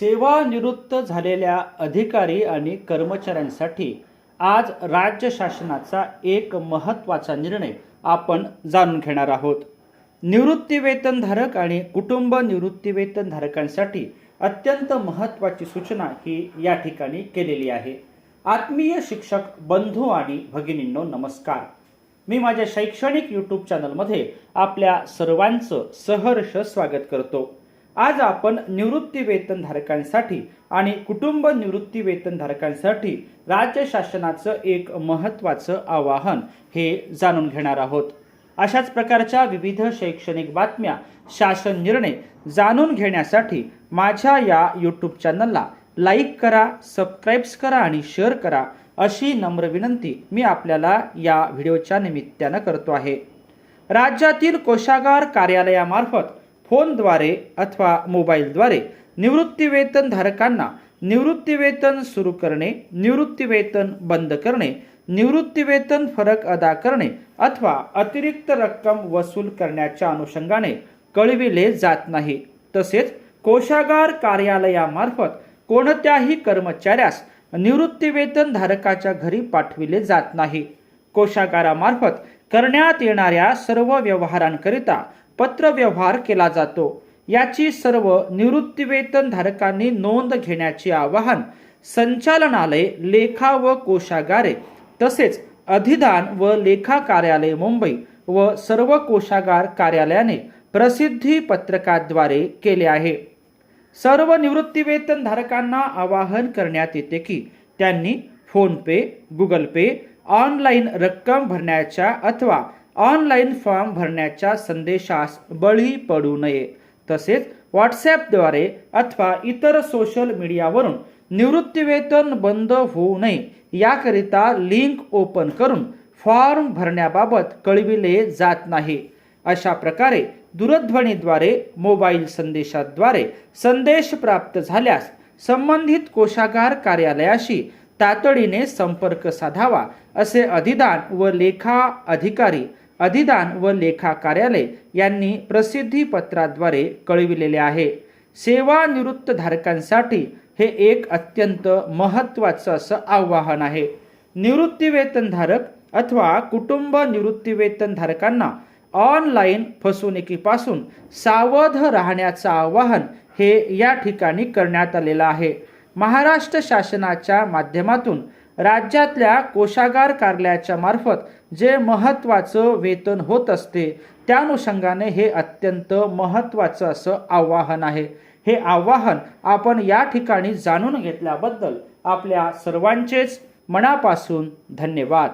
सेवानिवृत्त झालेल्या अधिकारी आणि कर्मचाऱ्यांसाठी आज राज्य शासनाचा एक महत्त्वाचा निर्णय आपण जाणून घेणार आहोत. निवृत्तीवेतनधारक आणि कुटुंब निवृत्तीवेतनधारकांसाठी अत्यंत महत्त्वाची सूचना ही या ठिकाणी केलेली आहे. आत्मीय शिक्षक बंधू आणि भगिनींनो नमस्कार. मी माझ्या शैक्षणिक यूट्यूब चॅनलमध्ये आपल्या सर्वांचं सहर्ष स्वागत करतो. आज आपण निवृत्ती वेतनधारकांसाठी आणि कुटुंब निवृत्ती वेतनधारकांसाठी राज्य शासनाचं एक महत्त्वाचं आवाहन हे जाणून घेणार आहोत. अशाच प्रकारच्या विविध शैक्षणिक बातम्या शासन निर्णय जाणून घेण्यासाठी माझ्या या यूट्यूब चॅनलला लाईक करा सबस्क्राईब्स करा आणि शेअर करा अशी नम्र विनंती मी आपल्याला या व्हिडिओच्या निमित्तानं करतो आहे. राज्यातील कोशागार कार्यालयामार्फत फोनद्वारे अथवा मोबाईलद्वारे निवृत्तीवेतनधारकांना निवृत्तीवेतन सुरू करणे निवृत्तीवेतन बंद करणे निवृत्तीवेतन फरक अदा करणे अथवा अतिरिक्त रक्कम वसूल करण्याच्या अनुषंगाने कळविले जात नाही. तसेच कोशागार कार्यालयामार्फत कोणत्याही कर्मचाऱ्यास निवृत्तीवेतन धारकाच्या घरी पाठविले जात नाही. कोशागारामार्फत करण्यात येणाऱ्या सर्व व्यवहारांकरिता पत्रव्यवहार केला जातो. याची सर्व निवृत्तीवेतनधारकांनी नोंद घेण्याचे आवाहन संचालनालय लेखा व कोशागारे तसेच अधिदान व लेखा कार्यालय मुंबई व सर्व कोशागार कार्यालयाने प्रसिद्धी पत्रकाद्वारे केले आहे. सर्व निवृत्तीवेतनधारकांना आवाहन करण्यात येते की त्यांनी फोनपे गुगल पे ऑनलाईन रक्कम भरण्याच्या अथवा ऑनलाईन फॉर्म भरण्याच्या संदेशास बळी पडू नये. तसेच व्हॉट्सॲपद्वारे अथवा इतर सोशल मीडियावरून निवृत्तीवेतन बंद होऊ नये याकरिता लिंक ओपन करून फॉर्म भरण्याबाबत कळविले जात नाही. अशा प्रकारे दूरध्वनीद्वारे मोबाईल संदेशाद्वारे संदेश प्राप्त झाल्यास संबंधित कोशागार कार्यालयाशी तातडीने संपर्क साधावा असे अधिदान व लेखा अधिकारी अधिदान व लेखा कार्यालय यांनी प्रसिद्धी पत्राद्वारे कळविलेले आहे. सेवानिवृत्त धारकांसाठी हे एक अत्यंत महत्त्वाचं असं आव्हान आहे. निवृत्तीवेतनधारक अथवा कुटुंब निवृत्तीवेतनधारकांना ऑनलाईन फसवणुकीपासून सावध राहण्याचं आवाहन हे या ठिकाणी करण्यात आलेलं आहे. महाराष्ट्र शासनाच्या माध्यमातून राज्यातल्या कोशागार कार्यालयाच्या मार्फत जे महत्त्वाचं वेतन होत असते त्या अनुषंगाने हे अत्यंत महत्त्वाचं असं आव्हान आहे. हे आव्हान आपण या ठिकाणी जाणून घेतल्याबद्दल आपल्या सर्वांचेच मनापासून धन्यवाद.